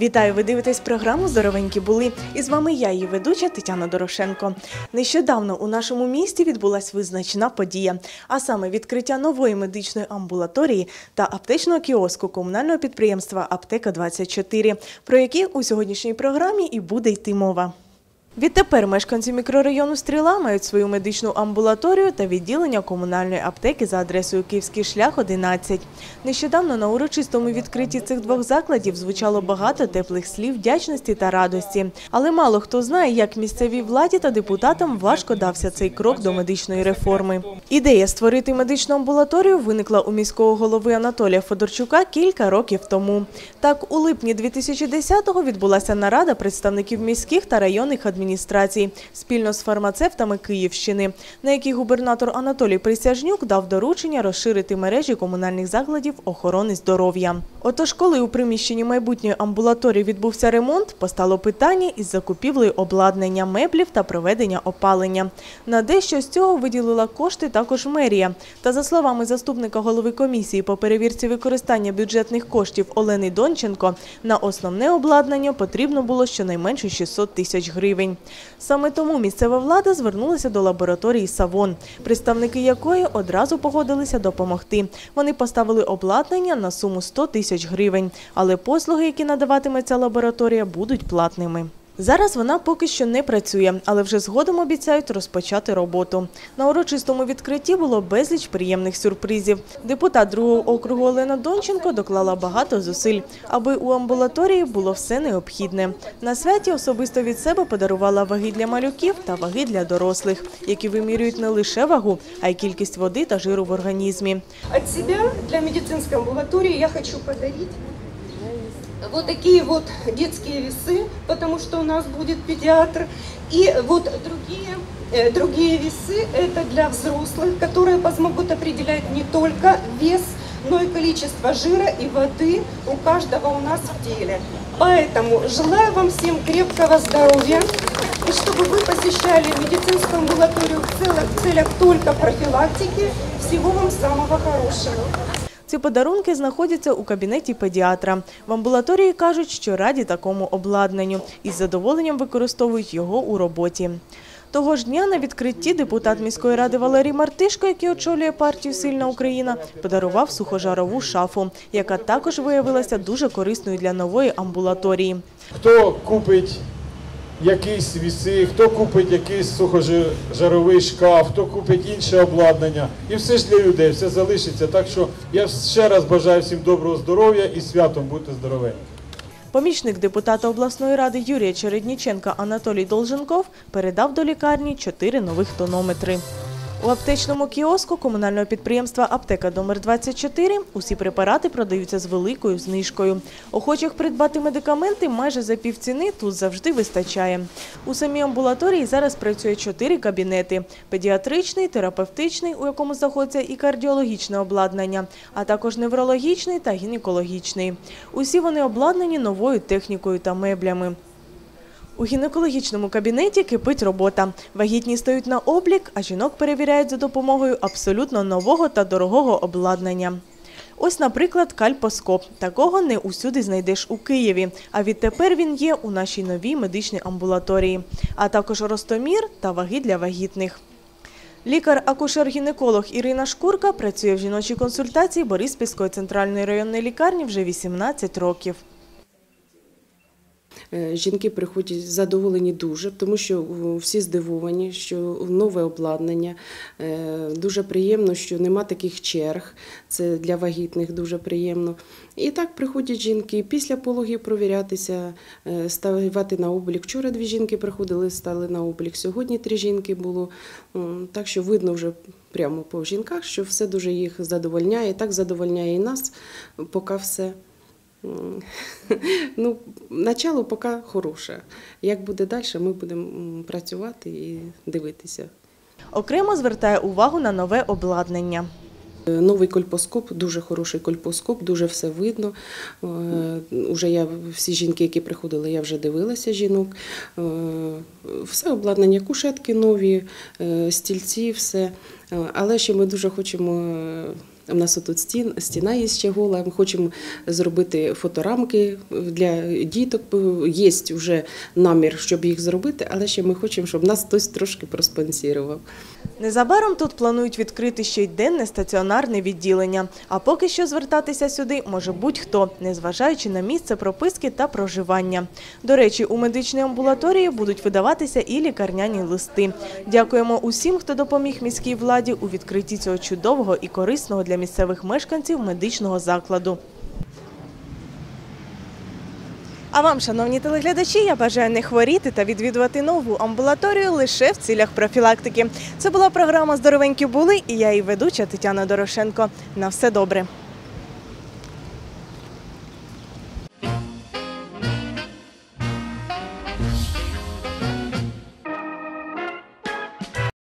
Вітаю! Ви дивитесь програму Здоровенькі були. І з вами я, її ведуча Тетяна Дорошенко. Нещодавно у нашому місті відбулася визначна подія, а саме відкриття нової медичної амбулаторії та аптечного кіоску комунального підприємства Аптека 24 про які у сьогоднішній програмі і буде йти мова. Відтепер мешканці мікрорайону Стріла мають свою медичну амбулаторію та відділення комунальної аптеки за адресою Київський шлях 11. Нещодавно на урочистому відкритті цих двох закладів звучало багато теплих слів вдячності та радості. Але мало хто знає, як місцевій владі та депутатам важко дався цей крок до медичної реформи. Ідея створити медичну амбулаторію виникла у міського голови Анатолія Федорчука кілька років тому. Так, у липні 2010-го відбулася нарада представників міських та районних адміністрацій спільно з фармацевтами Київщини, на якій губернатор Анатолій Присяжнюк дав доручення розширити мережі комунальних закладів охорони здоров'я. Отож, коли у приміщенні майбутньої амбулаторії відбувся ремонт, постало питання із закупівлею обладнання, меблів та проведення опалення. На дещо з цього виділила кошти також мерія. Та за словами заступника голови комісії по перевірці використання бюджетних коштів Олени Донченко, на основне обладнання потрібно було щонайменше 600 тисяч гривень. Саме тому місцева влада звернулася до лабораторії Савон, представники якої одразу погодилися допомогти. Вони поставили обладнання на суму 100 тисяч гривень, але послуги, які надаватиме ця лабораторія, будуть платними. Зараз вона поки що не працює, але вже згодом обіцяють розпочати роботу. На урочистому відкритті було безліч приємних сюрпризів. Депутат другого округу Олена Донченко доклала багато зусиль, аби у амбулаторії було все необхідне. На святі особисто від себе подарувала ваги для малюків та ваги для дорослих, які вимірюють не лише вагу, а й кількість води та жиру в організмі. От себя для медицинской амбулатории я хочу подарить вот такие вот детские весы, потому что у нас будет педиатр. И вот другие, э, другие весы это для взрослых, которые смогут определять не только вес, но и количество жира и воды у каждого у нас в теле. Поэтому желаю вам всем крепкого здоровья. И чтобы вы посещали медицинскую амбулаторию в целях, в целях только профилактики, всего вам самого хорошего. Ці подарунки знаходяться у кабінеті педіатра. В амбулаторії кажуть, що раді такому обладнанню і з задоволенням використовують його у роботі. Того ж дня на відкритті депутат міської ради Валерій Мартишко, який очолює партію Сильна Україна, подарував сухожарову шафу, яка також виявилася дуже корисною для нової амбулаторії. Хто купить якісь віси, хто купить якийсь сухожаровий шкаф, хто купить інше обладнання. І все ж для людей, все залишиться. Так що я ще раз бажаю всім доброго здоров'я і святом бути здоровим. Помічник депутата обласної ради Юрія Чередніченка Анатолій Долженков передав до лікарні чотири нових тонометри. У аптечному кіоску комунального підприємства Аптека номер 24 усі препарати продаються з великою знижкою. Охочих придбати медикаменти майже за півціни тут завжди вистачає. У самій амбулаторії зараз працює чотири кабінети: педіатричний, терапевтичний, у якому знаходиться і кардіологічне обладнання, а також неврологічний та гінекологічний. Усі вони обладнані новою технікою та меблями. У гінекологічному кабінеті кипить робота. Вагітні стають на облік, а жінок перевіряють за допомогою абсолютно нового та дорогого обладнання. Ось, наприклад, кальпоскоп. Такого не усюди знайдеш у Києві. А відтепер він є у нашій новій медичній амбулаторії, а також ростомір та ваги для вагітних. Лікар-акушер-гінеколог Ірина Шкурка працює в жіночій консультації Бориспільської центральної районної лікарні вже 18 років. Е, Жінки приходять задоволені дуже, тому що е, всі здивовані, що нове обладнання. Е, Дуже приємно, що нема таких черг. Це для вагітних дуже приємно. І так приходять жінки після пологів провірятися, ставати на облік. Вчора дві жінки приходили, стали на облік. Сьогодні три жінки було. Так що видно вже прямо по жінках, що все дуже їх задовольняє. Так задовольняє і нас, поки все. Ну, начало поки хороше. Як буде далі, ми будемо працювати і дивитися. Окремо звертає увагу на нове обладнання. Е, Новий кольпоскоп, дуже хороший кольпоскоп, дуже все видно. Е, Уже я всі жінки, які приходили, я вже дивилася жінок. Е, Все обладнання, кушетки нові, стільці, все. Але ще ми дуже хочемо У нас тут стін, стіна є ще гола. Ми хочемо зробити фоторамки для діток. Є вже намір, щоб їх зробити, але ще ми хочемо, щоб нас хтось трошки проспонсірував. Незабаром тут планують відкрити ще й денне стаціонарне відділення. А поки що звертатися сюди може будь-хто, незважаючи на місце прописки та проживання. До речі, у медичній амбулаторії будуть видаватися і лікарняні листи. Дякуємо усім, хто допоміг міській владі у відкритті цього чудового і корисного для місцевих мешканців медичного закладу. А вам, шановні телеглядачі, я бажаю не хворіти та відвідувати нову амбулаторію лише в цілях профілактики. Це була програма Здоровенькі були і я її ведуча Тетяна Дорошенко. На все добре.